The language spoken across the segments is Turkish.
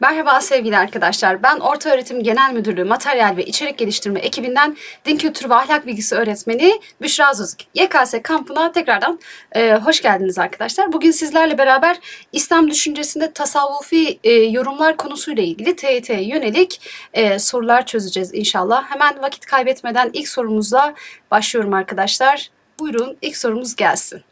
Merhaba sevgili arkadaşlar. Ben Orta Öğretim Genel Müdürlüğü Materyal ve İçerik Geliştirme ekibinden Din Kültürü ve Ahlak Bilgisi öğretmeni Büşra Zuzuk. YKS kampına tekrardan e, hoş geldiniz arkadaşlar. Bugün sizlerle beraber İslam düşüncesinde tasavvufi e, yorumlar konusuyla ilgili TYT'ye yönelik e, sorular çözeceğiz inşallah. Hemen vakit kaybetmeden ilk sorumuzla başlıyorum arkadaşlar. Buyurun ilk sorumuz gelsin.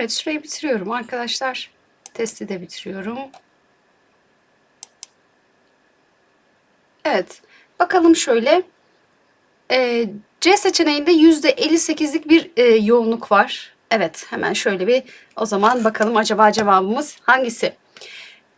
Evet süreyi bitiriyorum arkadaşlar. Testi de bitiriyorum. Evet. Bakalım şöyle. Ee, C seçeneğinde %58'lik bir e, yoğunluk var. Evet hemen şöyle bir o zaman bakalım acaba cevabımız hangisi?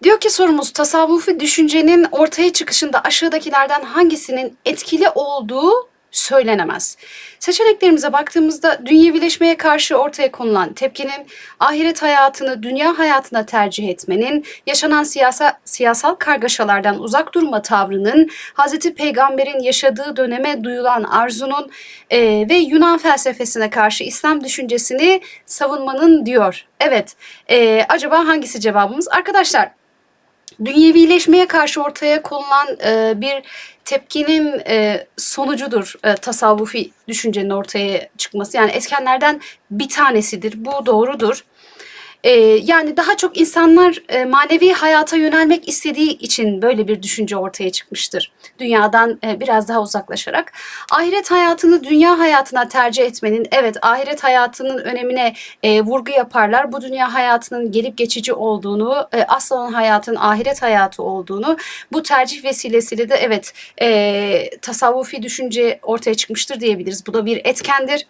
Diyor ki sorumuz tasavvufi düşüncenin ortaya çıkışında aşağıdakilerden hangisinin etkili olduğu söylenemez. Seçeneklerimize baktığımızda dünyevileşmeye karşı ortaya konulan tepkinin ahiret hayatını dünya hayatına tercih etmenin, yaşanan siyasa, siyasal kargaşalardan uzak durma tavrının, Hazreti Peygamber'in yaşadığı döneme duyulan arzunun e, ve Yunan felsefesine karşı İslam düşüncesini savunmanın diyor. Evet, e, acaba hangisi cevabımız? Arkadaşlar dünyevileşmeye karşı ortaya konulan e, bir tepkinin e, sonucudur e, tasavvufi düşüncenin ortaya çıkması. Yani etkenlerden bir tanesidir. Bu doğrudur. E, yani daha çok insanlar e, manevi hayata yönelmek istediği için böyle bir düşünce ortaya çıkmıştır. Dünyadan e, biraz daha uzaklaşarak. Ahiret hayatını dünya hayatına tercih etmenin, evet ahiret hayatının önemine e, vurgu yaparlar. Bu dünya hayatının gelip geçici olduğunu, e, asıl hayatın ahiret hayatı olduğunu, bu tercih vesilesiyle de evet e, tasavvufi düşünce ortaya çıkmıştır diyebiliriz. Bu da bir etkendir.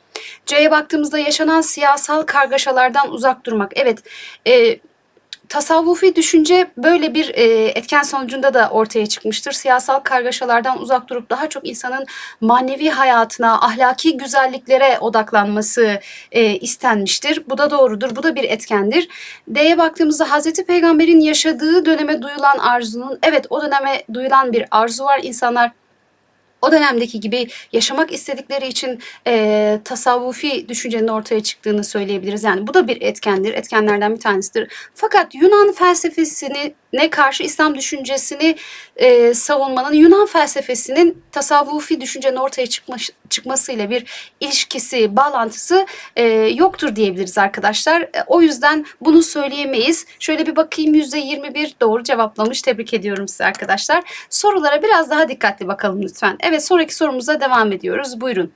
C'ye baktığımızda yaşanan siyasal kargaşalardan uzak durmak. Evet, e, tasavvufi düşünce böyle bir e, etken sonucunda da ortaya çıkmıştır. Siyasal kargaşalardan uzak durup daha çok insanın manevi hayatına, ahlaki güzelliklere odaklanması e, istenmiştir. Bu da doğrudur. Bu da bir etkendir. D'ye baktığımızda Hazreti Peygamber'in yaşadığı döneme duyulan arzunun, evet o döneme duyulan bir arzu var. İnsanlar o dönemdeki gibi yaşamak istedikleri için e, tasavvufi düşüncenin ortaya çıktığını söyleyebiliriz. Yani bu da bir etkendir, etkenlerden bir tanesidir. Fakat Yunan felsefesini ne karşı İslam düşüncesini e, savunmanın Yunan felsefesinin tasavvufi düşüncenin ortaya çıkma, çıkmasıyla bir ilişkisi, bağlantısı e, yoktur diyebiliriz arkadaşlar. E, o yüzden bunu söyleyemeyiz. Şöyle bir bakayım %21 doğru cevaplamış. Tebrik ediyorum size arkadaşlar. Sorulara biraz daha dikkatli bakalım lütfen. Evet sonraki sorumuza devam ediyoruz. Buyurun.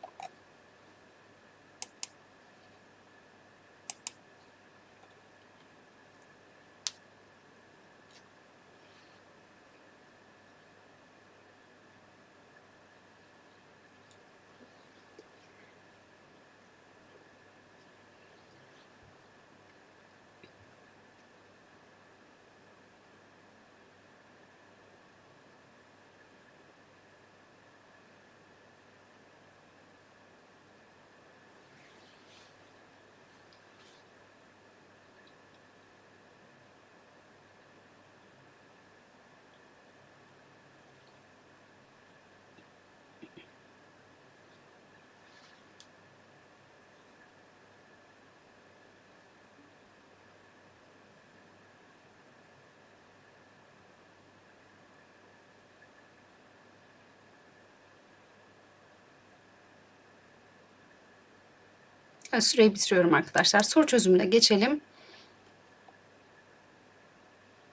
Süreyi bitiriyorum arkadaşlar. Soru çözümüne geçelim.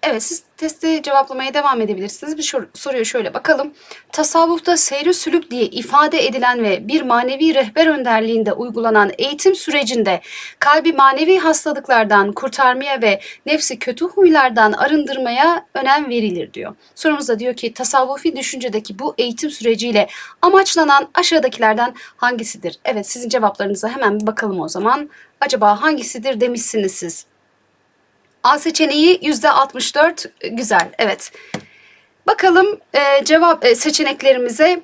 Evet siz testi cevaplamaya devam edebilirsiniz. Bir şor- soruya şöyle bakalım. Tasavvufta seyri sülük diye ifade edilen ve bir manevi rehber önderliğinde uygulanan eğitim sürecinde kalbi manevi hastalıklardan kurtarmaya ve nefsi kötü huylardan arındırmaya önem verilir diyor. Sorumuzda diyor ki tasavvufi düşüncedeki bu eğitim süreciyle amaçlanan aşağıdakilerden hangisidir? Evet sizin cevaplarınıza hemen bir bakalım o zaman. Acaba hangisidir demişsiniz siz. A seçeneği %64 güzel evet. Bakalım e, cevap e, seçeneklerimize.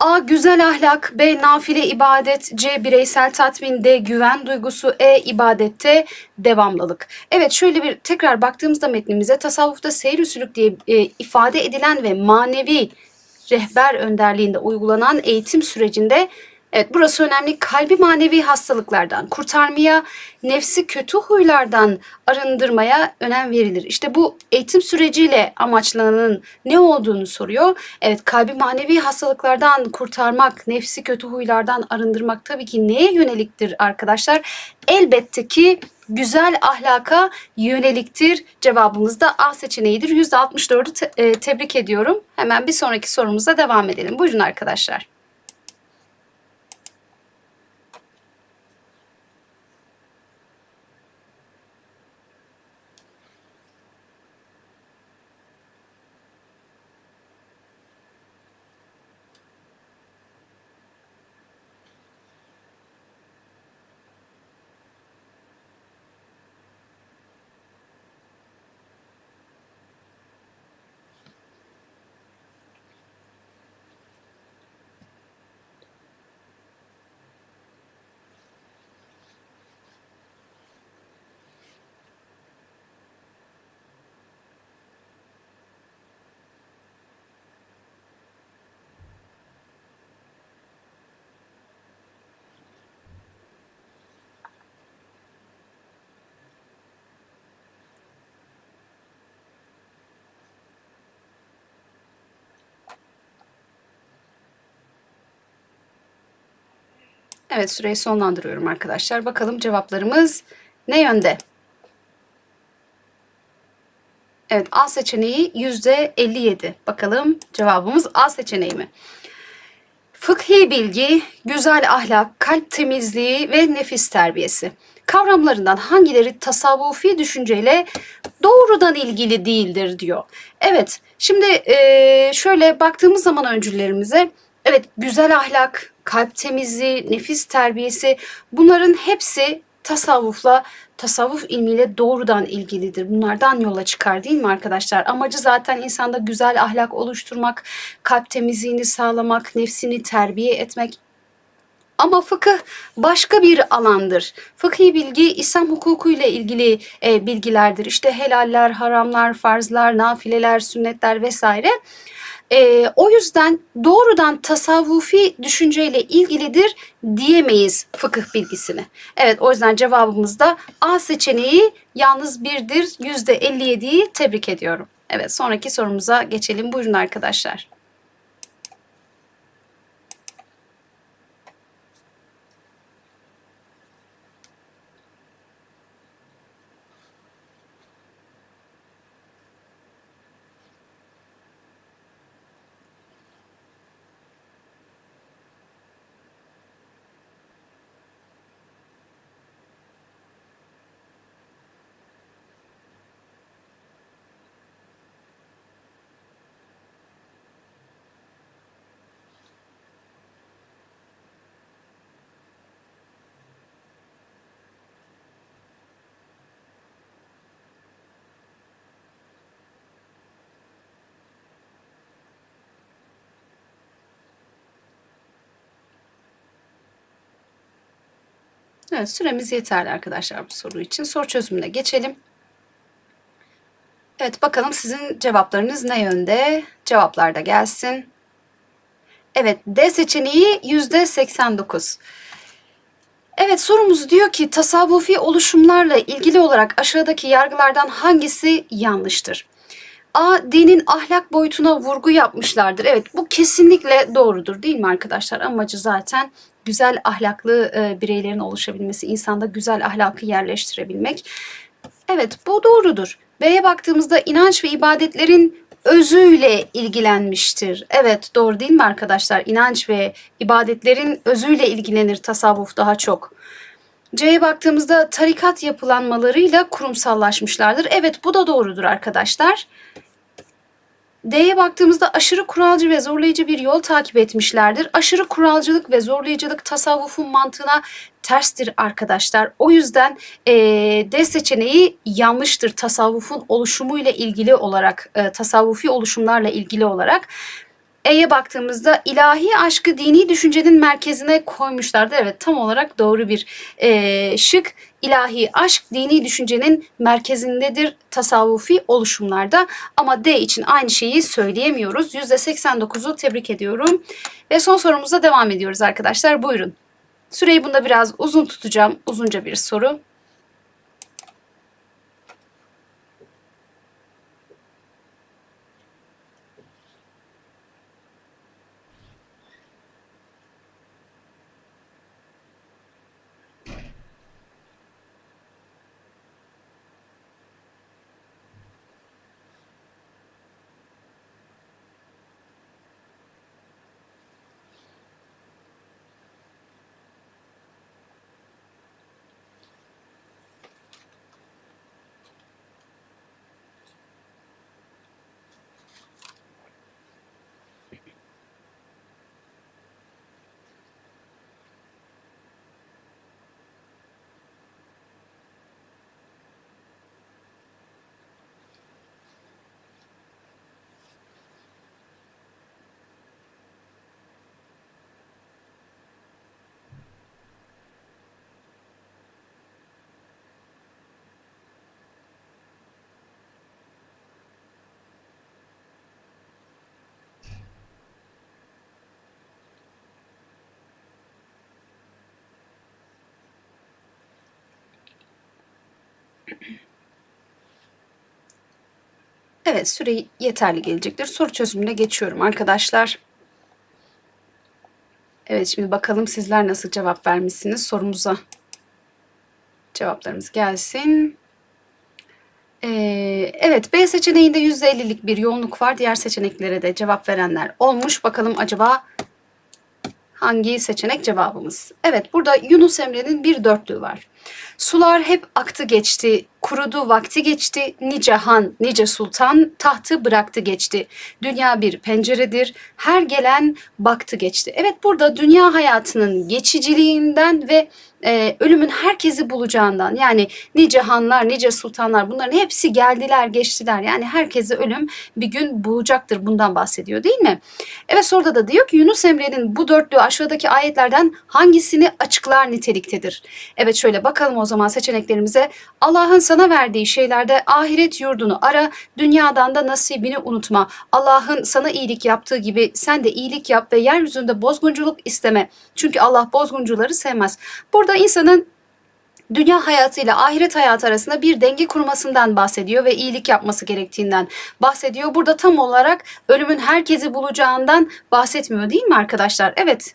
A. Güzel ahlak. B. Nafile ibadet. C. Bireysel tatmin. D. Güven duygusu. E. ibadette devamlılık. Evet şöyle bir tekrar baktığımızda metnimize tasavvufta seyir usulük diye e, ifade edilen ve manevi rehber önderliğinde uygulanan eğitim sürecinde Evet burası önemli. Kalbi manevi hastalıklardan kurtarmaya, nefsi kötü huylardan arındırmaya önem verilir. İşte bu eğitim süreciyle amaçlananın ne olduğunu soruyor. Evet kalbi manevi hastalıklardan kurtarmak, nefsi kötü huylardan arındırmak tabii ki neye yöneliktir arkadaşlar? Elbette ki güzel ahlaka yöneliktir. Cevabımız da A seçeneğidir. %64'ü te- e, tebrik ediyorum. Hemen bir sonraki sorumuza devam edelim. Buyurun arkadaşlar. Evet süreyi sonlandırıyorum arkadaşlar. Bakalım cevaplarımız ne yönde? Evet A seçeneği yüzde 57. Bakalım cevabımız A seçeneği mi? Fıkhi bilgi, güzel ahlak, kalp temizliği ve nefis terbiyesi. Kavramlarından hangileri tasavvufi düşünceyle doğrudan ilgili değildir diyor. Evet şimdi şöyle baktığımız zaman öncüllerimize evet güzel ahlak, kalp temizliği, nefis terbiyesi bunların hepsi tasavvufla, tasavvuf ilmiyle doğrudan ilgilidir. Bunlardan yola çıkar değil mi arkadaşlar? Amacı zaten insanda güzel ahlak oluşturmak, kalp temizliğini sağlamak, nefsini terbiye etmek. Ama fıkıh başka bir alandır. Fıkhi bilgi İslam hukuku ile ilgili e, bilgilerdir. İşte helaller, haramlar, farzlar, nafileler, sünnetler vesaire. E, o yüzden doğrudan tasavvufi düşünceyle ilgilidir diyemeyiz fıkıh bilgisini. Evet o yüzden cevabımız da A seçeneği yalnız birdir. %57'yi tebrik ediyorum. Evet sonraki sorumuza geçelim. Buyurun arkadaşlar. Evet süremiz yeterli arkadaşlar bu soru için. Soru çözümüne geçelim. Evet bakalım sizin cevaplarınız ne yönde? Cevaplar da gelsin. Evet D seçeneği yüzde 89. Evet sorumuz diyor ki tasavvufi oluşumlarla ilgili olarak aşağıdaki yargılardan hangisi yanlıştır? A. Dinin ahlak boyutuna vurgu yapmışlardır. Evet bu kesinlikle doğrudur değil mi arkadaşlar? Amacı zaten güzel ahlaklı e, bireylerin oluşabilmesi, insanda güzel ahlakı yerleştirebilmek. Evet bu doğrudur. B'ye baktığımızda inanç ve ibadetlerin özüyle ilgilenmiştir. Evet doğru değil mi arkadaşlar? İnanç ve ibadetlerin özüyle ilgilenir tasavvuf daha çok. C'ye baktığımızda tarikat yapılanmalarıyla kurumsallaşmışlardır. Evet bu da doğrudur arkadaşlar. D'ye baktığımızda aşırı kuralcı ve zorlayıcı bir yol takip etmişlerdir. Aşırı kuralcılık ve zorlayıcılık tasavvufun mantığına terstir arkadaşlar. O yüzden e, D seçeneği yanlıştır tasavvufun oluşumuyla ilgili olarak, e, tasavvufi oluşumlarla ilgili olarak. E'ye baktığımızda ilahi aşkı dini düşüncenin merkezine koymuşlardı. Evet tam olarak doğru bir e, şık. İlahi aşk dini düşüncenin merkezindedir tasavvufi oluşumlarda. Ama D için aynı şeyi söyleyemiyoruz. %89'u tebrik ediyorum. Ve son sorumuza devam ediyoruz arkadaşlar. Buyurun. Süreyi bunda biraz uzun tutacağım. Uzunca bir soru. Evet süre yeterli gelecektir. Soru çözümüne geçiyorum arkadaşlar. Evet şimdi bakalım sizler nasıl cevap vermişsiniz sorumuza. Cevaplarımız gelsin. Ee, evet B seçeneğinde %50'lik bir yoğunluk var. Diğer seçeneklere de cevap verenler olmuş. Bakalım acaba hangi seçenek cevabımız? Evet burada Yunus Emre'nin bir dörtlüğü var. Sular hep aktı geçti, kurudu vakti geçti, nice han, nice sultan, tahtı bıraktı geçti. Dünya bir penceredir, her gelen baktı geçti. Evet burada dünya hayatının geçiciliğinden ve e, ölümün herkesi bulacağından yani nice hanlar, nice sultanlar bunların hepsi geldiler, geçtiler. Yani herkesi ölüm bir gün bulacaktır bundan bahsediyor değil mi? Evet soruda da diyor ki Yunus Emre'nin bu dörtlüğü aşağıdaki ayetlerden hangisini açıklar niteliktedir? Evet şöyle bakalım o zaman seçeneklerimize. Allah'ın sana verdiği şeylerde ahiret yurdunu ara, dünyadan da nasibini unutma. Allah'ın sana iyilik yaptığı gibi sen de iyilik yap ve yeryüzünde bozgunculuk isteme. Çünkü Allah bozguncuları sevmez. Burada insanın dünya hayatıyla ahiret hayatı arasında bir denge kurmasından bahsediyor ve iyilik yapması gerektiğinden bahsediyor. Burada tam olarak ölümün herkesi bulacağından bahsetmiyor değil mi arkadaşlar? Evet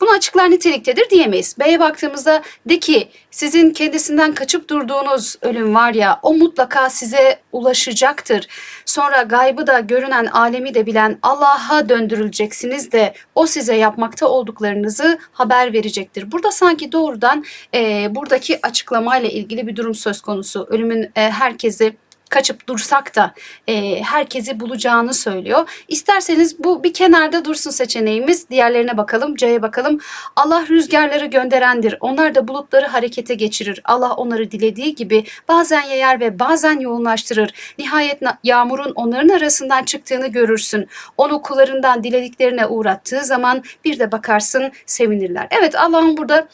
bunu açıklar niteliktedir diyemeyiz. B'ye baktığımızda de ki sizin kendisinden kaçıp durduğunuz ölüm var ya o mutlaka size ulaşacaktır. Sonra gaybı da görünen alemi de bilen Allah'a döndürüleceksiniz de o size yapmakta olduklarınızı haber verecektir. Burada sanki doğrudan e, buradaki açıklamayla ilgili bir durum söz konusu. Ölümün e, herkesi kaçıp dursak da e, herkesi bulacağını söylüyor. İsterseniz bu bir kenarda dursun seçeneğimiz. Diğerlerine bakalım. C'ye bakalım. Allah rüzgarları gönderendir. Onlar da bulutları harekete geçirir. Allah onları dilediği gibi bazen yayar ve bazen yoğunlaştırır. Nihayet yağmurun onların arasından çıktığını görürsün. Onu kullarından dilediklerine uğrattığı zaman bir de bakarsın sevinirler. Evet Allah'ın burada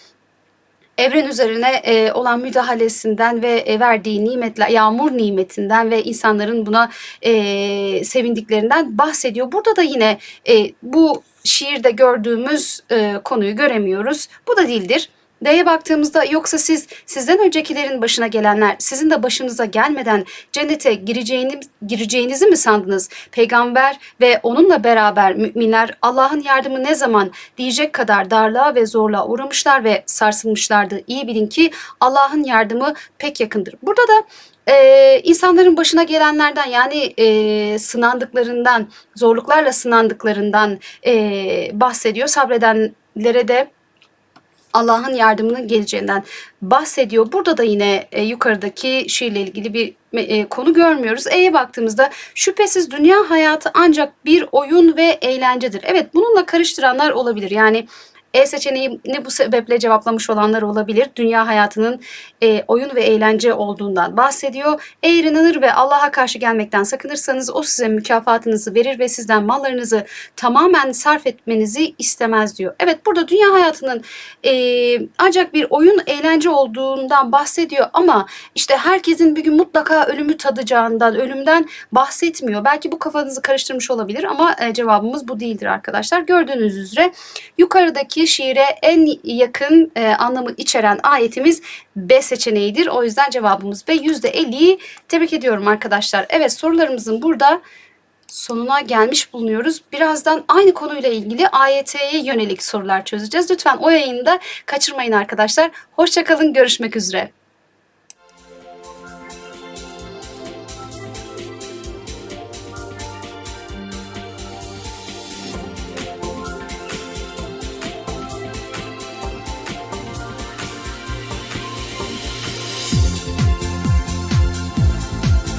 evren üzerine e, olan müdahalesinden ve e, verdiği nimetler, yağmur nimetinden ve insanların buna e, sevindiklerinden bahsediyor. Burada da yine e, bu şiirde gördüğümüz e, konuyu göremiyoruz. Bu da dildir. D'ye baktığımızda yoksa siz sizden öncekilerin başına gelenler sizin de başınıza gelmeden cennete gireceğini, gireceğinizi mi sandınız? Peygamber ve onunla beraber müminler Allah'ın yardımı ne zaman diyecek kadar darlığa ve zorluğa uğramışlar ve sarsılmışlardı. İyi bilin ki Allah'ın yardımı pek yakındır. Burada da e, insanların başına gelenlerden yani e, sınandıklarından, zorluklarla sınandıklarından e, bahsediyor. Sabredenlere de Allah'ın yardımının geleceğinden bahsediyor. Burada da yine e, yukarıdaki şiirle ilgili bir e, konu görmüyoruz. E'ye baktığımızda şüphesiz dünya hayatı ancak bir oyun ve eğlencedir. Evet bununla karıştıranlar olabilir. Yani E seçeneğini bu sebeple cevaplamış olanlar olabilir. Dünya hayatının e, oyun ve eğlence olduğundan bahsediyor. Eğer inanır ve Allah'a karşı gelmekten sakınırsanız o size mükafatınızı verir ve sizden mallarınızı tamamen sarf etmenizi istemez diyor. Evet burada dünya hayatının e, ancak bir oyun eğlence olduğundan bahsediyor ama işte herkesin bir gün mutlaka ölümü tadacağından, ölümden bahsetmiyor. Belki bu kafanızı karıştırmış olabilir ama e, cevabımız bu değildir arkadaşlar. Gördüğünüz üzere yukarıdaki şiire en yakın e, anlamı içeren ayetimiz B seçeneğidir. O yüzden cevabımız B. %50'yi tebrik ediyorum arkadaşlar. Evet sorularımızın burada sonuna gelmiş bulunuyoruz. Birazdan aynı konuyla ilgili AYT'ye yönelik sorular çözeceğiz. Lütfen o yayını da kaçırmayın arkadaşlar. Hoşçakalın, görüşmek üzere.